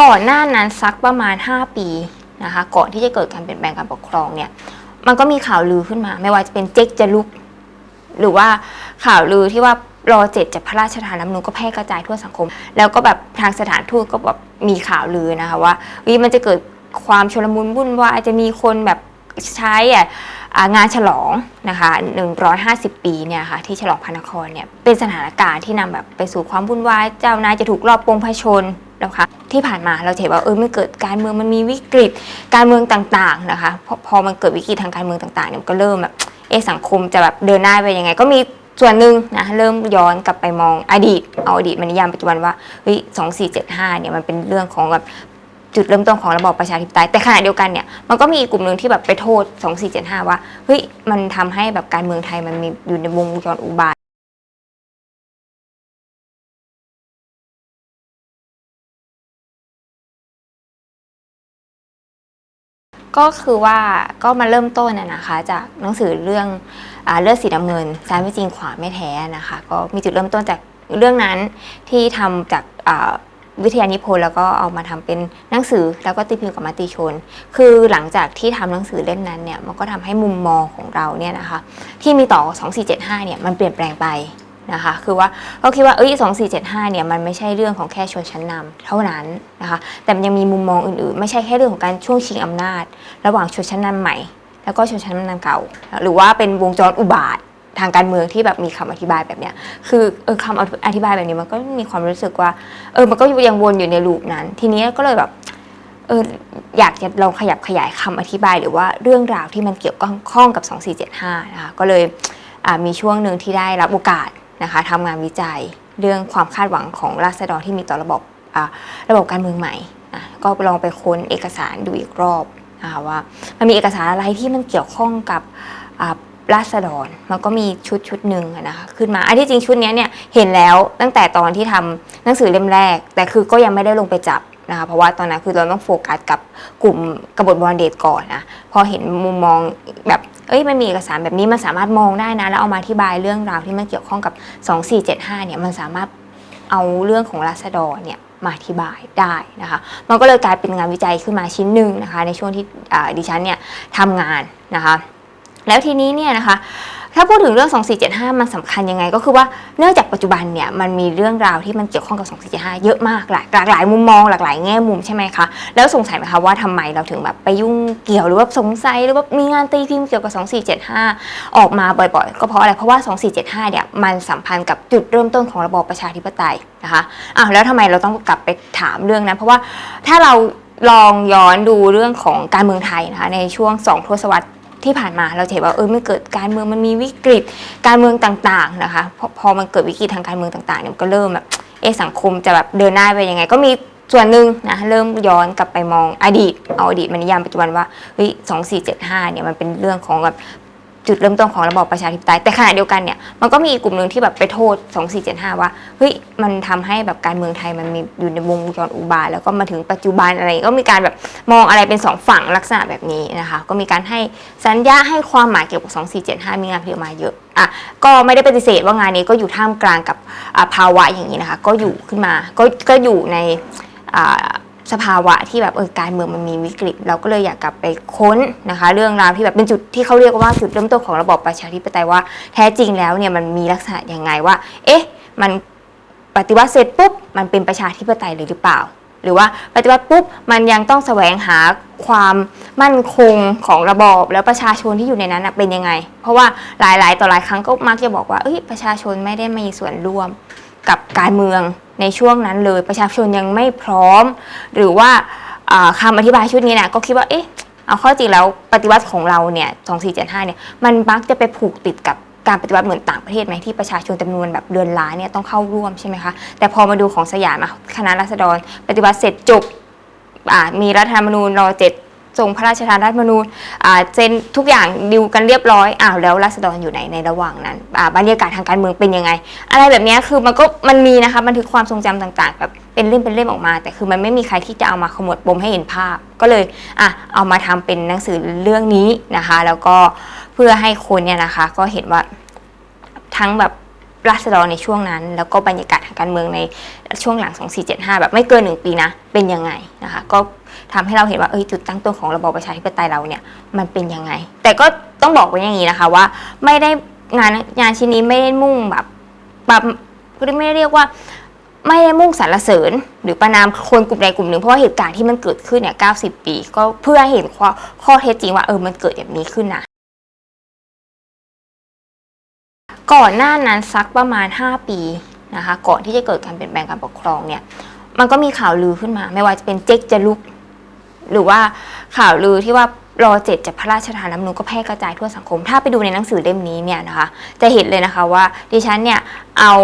ก่อนหน้านั้นสักประมาณ 5 ปีนะคะก่อนที่จะเกิดการเปลี่ยนแปลงการปกครองเนี่ยมันก็มีข่าวลือขึ้นมา ไม่ว่าจะเป็นเจ๊กจะลุก หรือว่าข่าวลือที่ว่ารอเจ็ดจะพระราชทานน้ำนูนก็แพร่กระจายทั่วสังคม แล้วก็แบบทางสถานทูตก็แบบมีข่าวลือนะคะว่าวิมันจะเกิดความชลมุนวุ่นวายจะมีคนแบบใช้อะงานฉลองนะคะ150 ปีเนี่ยค่ะที่ฉลองพระนครเนี่ยเป็นสถานการณ์ที่นำแบบไปสู่ความวุ่นวายเจ้านายจะถูกรอบปรงพระชนนะคะ ที่ผ่านมาเราเห็นว่าเออมันเกิดการเมืองมันมีวิกฤตการเมืองต่างๆนะคะพอพอมันเกิดวิกฤตทางการเมืองต่างๆเนี่ยมันก็เริ่มแบบเอะสังคมจะแบบเดินหน้าไปยังไง ก็มีส่วนหนึ่งนะเริ่มย้อนกลับไปมองอดีตเอาอดีตมานิยามปัจจุบันว่าเฮ้ยสองสี่เจ็ดห้าเนี่ยมันเป็นเรื่องของแบบจุดเริ่มต้นของระบอบประชาธิปไตยแต่ขณะเดียวกันเนี่ยมันก็มีกลุ่มหนึ่งที่แบบไปโทษ 2475 ว่าเฮ้ยมันทำให้แบบการเมืองไทยมันมีอยู่ในวงจรอุบาท ก็คือว่าก็มาเริ่มต้นนะนะคะ จากหนังสือเรื่องอาเลือดสีน้ำเงินซ้ายไม่จริงขวาไม่แท้นะคะ ก็มีจุดเริ่มต้นจากเรื่องนั้นที่ทำจากอ่าวิทยานิพนธ์แล้วก็เอามาทำเป็นหนังสือแล้วก็ตีพิมพ์กับมติชน คือหลังจากที่ทำหนังสือเล่มนั้นเนี่ยมันก็ทำให้มุมมองของเราเนี่ยนะคะที่มีต่อ 2475เนี่ยมันเปลี่ยนแปลงไป นะคะ คือว่าเขาคิดว่าเอ้ย2475เนี่ยมันไม่ใช่เรื่องของแค่ชนชั้นนำเท่านั้นนะคะ แต่มันยังมีมุมมองอื่นๆ ไม่ใช่แค่เรื่องของการช่วงชิงอำนาจ ระหว่างชนชั้นนำใหม่ แล้วก็ชนชั้นนำเก่า หรือว่าเป็นวงจรอุบาททางการเมืองที่แบบมีคำอธิบายแบบเนี้ย คือเออคำอธิบายแบบนี้มันก็มีความรู้สึกว่า เออ มันก็ยังวนอยู่ในลูปนั้น ทีนี้ก็เลยแบบ เออ อยากจะลองขยับขยายคำอธิบาย หรือว่าเรื่องราวที่มันเกี่ยวข้องกับ 2475 นะคะ ก็เลยมีช่วงหนึ่งที่ได้รับโอกาส นะคะทำงานวิจัยเรื่องความคาดหวังของราษฎรที่มีต่อระบบระบบการเมืองใหม่ก็ลองไปค้นเอกสารดูอีกรอบนะคะว่ามันมีเอกสารอะไรที่มันเกี่ยวข้องกับราษฎรมันก็มีชุดชุดหนึ่งนะคะขึ้นมาอันที่จริงชุดนี้เนี่ยเห็นแล้วตั้งแต่ตอนที่ทำหนังสือเล่มแรก แต่คือก็ยังไม่ได้ลงไปจับนะคะเพราะว่าตอนนั้นคือเราต้องโฟกัสกับกลุ่มกบฏบอลเดตก่อนนะพอเห็นมุมมองแบบ เอ้ยมันมีเอกสารแบบนี้มันสามารถมองได้นะ แล้วเอามาอธิบายเรื่องราวที่มันเกี่ยวข้องกับ 2475เนี่ยมันสามารถเอาเรื่องของราษฎรเนี่ยมาอธิบายได้นะคะ มันก็เลยกลายเป็นงานวิจัยขึ้นมาชิ้นหนึ่งนะคะ ในช่วงที่ดิฉันเนี่ยทำงานนะคะ แล้วทีนี้เนี่ยนะคะ ถ้าพูดถึงเรื่อง 2475 มันสำคัญยังไง ก็คือว่าเนื่องจากปัจจุบันเนี่ยมันมีเรื่องราวที่มันเกี่ยวข้องกับ 2475 เยอะมากหลายหลากหลายมุมมองหลากหลายแง่มุมใช่ไหมคะ แล้วสงสัยไหมคะว่าทำไมเราถึงแบบไปยุ่งเกี่ยวหรือว่าสงสัยหรือว่ามีงานตีพิมพ์เกี่ยวกับ 2475 ออกมาบ่อยๆ ก็เพราะอะไรเพราะว่า 2475 เนี่ยมันสัมพันธ์กับจุดเริ่มต้นของระบอบประชาธิปไตยนะคะอ้าวแล้วทำไมเราต้องกลับไปถามเรื่องนั้น เพราะว่าถ้าเราลองย้อนดูเรื่องของการเมืองไทยนะคะในช่วงสองทศวรรษ ที่ผ่านมาเราจะเห็นว่าเออมันเกิดการเมืองมันมีวิกฤตการเมืองต่างๆนะคะพอพอมันเกิดวิกฤตทางการเมืองต่างๆเนี่ยมันก็เริ่มแบบเอสังคมจะแบบเดินหน้าไปยังไง ก็มีส่วนหนึ่งนะเริ่มย้อนกลับไปมองอดีตเอาอดีตมานิยามปัจจุบันว่าเฮ้ยสองสี่เจ็ดห้าเนี่ยมันเป็นเรื่องของแบบ จุดเริ่มต้นของระบอบประชาธิปไตยแต่ขณะเดียวกันเนี่ยมันก็มีอีกกลุ่มหนึ่งที่แบบไปโทษ 2475 ว่าเฮ้ยมันทำให้แบบการเมืองไทยมันมีอยู่ในวงจรอุบาทแล้วก็มาถึงปัจจุบันอะไรก็มีการแบบมองอะไรเป็นสองฝั่งลักษณะแบบนี้นะคะก็มีการให้สัญญาให้ความหมายเกี่ยวกับ 2475 มีงานผลิตออกมาเยอะอะก็ไม่ได้ปฏิเสธว่างานนี้ก็อยู่ท่ามกลางกับภาวะอย่างนี้นะคะก็อยู่ขึ้นมาก็ก็อยู่ในอ่า สภาวะที่แบบเออการเมืองมันมีวิกฤต เราก็เลยอยากกลับไปค้นนะคะ เรื่องราวที่แบบเป็นจุดที่เขาเรียกว่าจุดเริ่มต้นของระบอบประชาธิปไตยว่าแท้จริงแล้วเนี่ยมันมีลักษณะยังไงว่า เอ๊ะ มันปฏิวัติเสร็จปุ๊บมันเป็นประชาธิปไตยเลยหรือเปล่า หรือว่าปฏิวัติปุ๊บมันยังต้องแสวงหาความมั่นคงของระบอบแล้วประชาชนที่อยู่ในนั้นเป็นยังไง เพราะว่าหลาย ๆ ต่อหลายครั้งก็มักจะบอกว่าเอ้ยประชาชนไม่ได้มีส่วนร่วม กับการเมืองในช่วงนั้นเลยประชาชนยังไม่พร้อม หรือว่าอ่าคำอธิบายชุดนี้นี่ยก็คิดว่าเอ๊ะเอาข้อจริงแล้วปฏิวัติของเราเนี่ย2475เนี่ยมันมักจะไปผูกติดกับการปฏิวัติเหมือนต่างประเทศไหมที่ประชาชนจำนวนแบบเดือนล้านเนี่ยต้องเข้าร่วมใช่ไหมคะแต่พอมาดูของสยามคณะรัษฎร ปฏิวัติเสร็จจบมีรัฐธรรมนูญรอเจ็ด ทรงพระราชทานรัฐธรรมนูญอ่าเซ็นทุกอย่างดิวกันเรียบร้อยอ้าวแล้วรัษฎรอยู่ไหนในระหว่างนั้นอ่าบรรยากาศทางการเมืองเป็นยังไง อะไรแบบเนี้ยคือมันก็มันมีนะคะบันทึกความทรงจำต่างๆแบบเป็นเล่มเป็นเล่มออกมา แต่คือมันไม่มีใครที่จะเอามาขมวดปมให้เห็นภาพ ก็เลยอะเอามาทำเป็นหนังสือเรื่องนี้นะคะ แล้วก็เพื่อให้คนเนี่ยนะคะก็เห็นว่าทั้งแบบ ราษฎรในช่วงนั้น แล้วก็บรรยากาศทางการเมืองในช่วงหลัง 2475 แบบไม่เกินหนึ่งปีนะ เป็นยังไงนะคะก็ทำให้เราเห็นว่าเอยจุดตั้งต้นของระบอบประชาธิปไตยเราเนี่ยมันเป็นยังไง แต่ก็ต้องบอกไว้อย่างนี้นะคะว่าไม่ได้งานงานชิ้นนี้ไม่ได้มุ่งแบบแบบไม่ได้เรียกว่าไม่ได้มุ่งสรรเสริญ หรือประนามคนกลุ่มใดกลุ่มหนึ่งเพราะว่าเหตุการณ์ที่มันเกิดขึ้นเนี่ย 90 ปี ก็เพื่อเห็นข้อข้อเท็จจริงว่าเออมันเกิดแบบนี้ขึ้นนะ ก่อนหน้านั้นสักประมาณ 5 ปีนะคะ ก่อนที่จะเกิดการเปลี่ยนแปลงการปกครองเนี่ย มันก็มีข่าวลือขึ้นมา ไม่ว่าจะเป็นเจ๊กจะลุก หรือว่าข่าวลือที่ว่ารอเจ็ดจะพระราชทานน้ำนูนก็แพร่กระจายทั่วสังคม ถ้าไปดูในหนังสือเล่มนี้เนี่ยนะคะ จะเห็นเลยนะคะว่าดิฉันเนี่ยเอา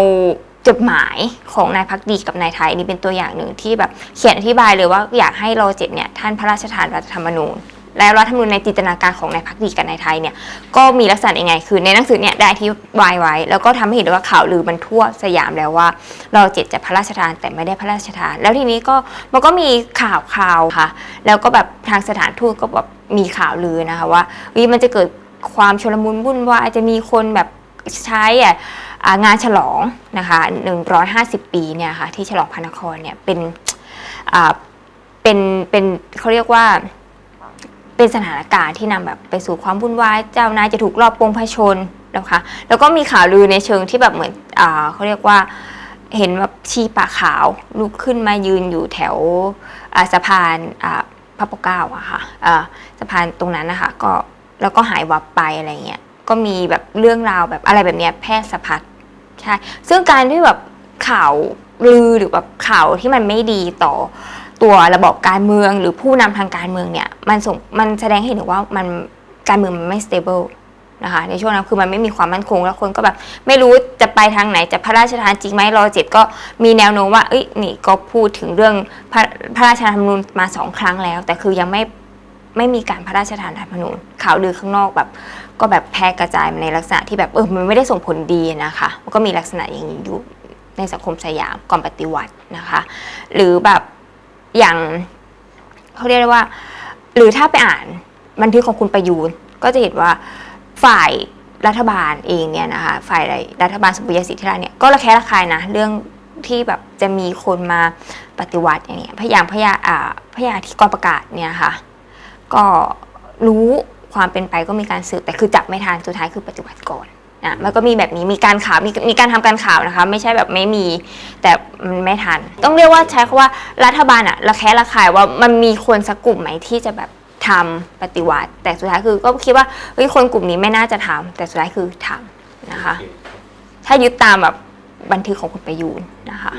จดหมายของนายพักดีกับนายไทยนี่เป็นตัวอย่างหนึ่งที่แบบเขียนอธิบายเลยว่าอยากให้รอเจ็ดเนี่ยท่านพระราชทานรัฐธรรมนูญ และรัฐธรรมนูญในจินตนาการของนายพักดีกับนายไทยเนี่ยก็มีลักษณะยังไง คือในหนังสือเนี่ยได้อธิบายไว้ แล้วก็ทำให้เห็นว่าข่าวลือมันทั่วสยามแล้วว่า เราเจ็ดจะพระราชทานแต่ไม่ได้พระราชทาน แล้วทีนี้ก็มันก็มีข่าวข่าวค่ะ แล้วก็แบบทางสถานทูตก็แบบมีข่าวลือนะคะว่าวิมันจะเกิดความชลมุนวุ่นวายจะมีคนแบบใช้อะงานฉลองนะคะ150 ปีเนี่ยค่ะที่ฉลองพระนครเนี่ยเป็นอ่าเป็นเป็นเขาเรียกว่า เป็นสถานการณ์ที่นำแบบไปสู่ความวุ่นวายเจ้านายจะถูกรอบปงพชนนะคะแล้วก็มีข่าวลือในเชิงที่แบบเหมือนอ่าเขาเรียกว่าเห็นแบบชีปะขาวลุกขึ้นมายืนอยู่แถวสะพานาพระปกเก้าอะค่ะสะพานตรงนั้นนะคะก็แล้วก็หายวับไปอะไรเงี้ยก็มีแบบเรื่องราวแบบอะไรแบบเนี้ยแพร่สะพัดใช่ซึ่งการที่แบบข่าวลือหรือแบบข่าวที่มันไม่ดีต่อ ตัวระบบการเมืองหรือผู้นำทางการเมืองเนี่ยมันส่งมันแสดงให้เห็นถึงว่ามันการเมืองมันไม่ stable นะคะในช่วงนั้นคือมันไม่มีความมั่นคงแล้วคนก็แบบไม่รู้จะไปทางไหนจะพระราชทานจริงไหมรอเจ็ดก็มีแนวโน้มว่าเอ้ยนี่ก็พูดถึงเรื่องพระพระราชทานธรรมนูญมาสองครั้งแล้ว แต่คือยังไม่ไม่มีการพระราชทานธรรมนูญข่าวลือข้างนอกแบบ ก็แบบแพร่กระจายในลักษณะที่แบบเออมันไม่ได้ส่งผลดีนะคะมันก็มีลักษณะอย่างนี้อยู่ในสังคมสยามก่อนปฏิวัตินะคะ หรือแบบ อย่างเขาเรียกได้ว่า หรือถ้าไปอ่านบันทึกของคุณประยูนก็จะเห็นว่าฝ่ายรัฐบาลเองเนี่ยนะคะฝ่ายรัฐบาลสมบูรณสิทธิราชเนี่ยก็ระแคะระคายนะเรื่องที่แบบจะมีคนมาปฏิวัติอย่างเงี้ยพยายามพยาอ่าพยาที่กอประกาศเนี่ยค่ะก็รู้ความเป็นไปก็มีการสืบแต่คือจับไม่ทันสุดท้ายคือปฏิวัติก่อน นะมันก็มีแบบนี้มีการข่าวมีมีการทำการข่าวนะคะ ไม่ใช่แบบไม่มีแต่มันไม่ทัน ต้องเรียกว่าใช้คำว่ารัฐบาลอะระแคะระคายว่ามันมีคนสักกลุ่มไหมที่จะแบบทำปฏิวัติ แต่สุดท้ายคือก็คิดว่าเฮ้ยคนกลุ่มนี้ไม่น่าจะทำแต่สุดท้ายคือทำนะคะ ถ้ายึดตามแบบบันทึกของคุณประยูนนะคะ